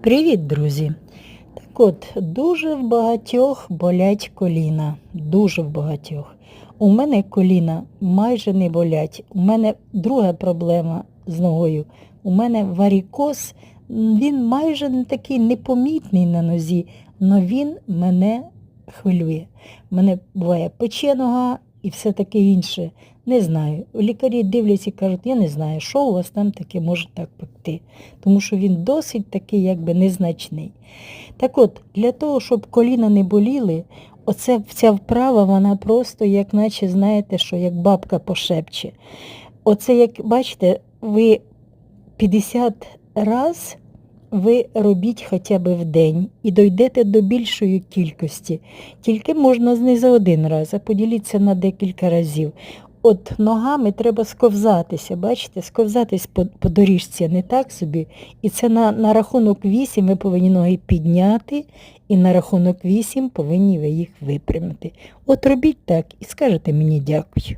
Привіт, друзі! Так от, дуже в багатьох болять коліна. Дуже в багатьох. У мене коліна майже не болять. У мене друга проблема з ногою. У мене варікоз, він майже не такий непомітний на нозі, але він мене хвилює. У Мене буває пече нога і все таке інше. Не знаю. Лікарі дивляться і кажуть, я не знаю, що у вас там таке може так пекти. Тому що він досить такий якби незначний. Так от, для того, щоб коліна не боліли, оце ця вправа, вона просто, як наче, знаєте, що як бабка пошепче. Оце, як бачите, ви 50 раз ви робіть хоча б в день і дойдете до більшої кількості. Тільки можна не за один раз, а поділіться на декілька разів. От ногами треба сковзатися, бачите, сковзатись по, по доріжці, не так собі. І це на, на рахунок 8 ви повинні ноги підняти, і на рахунок 8 повинні ви їх випрямити. От робіть так і скажете мені дякую.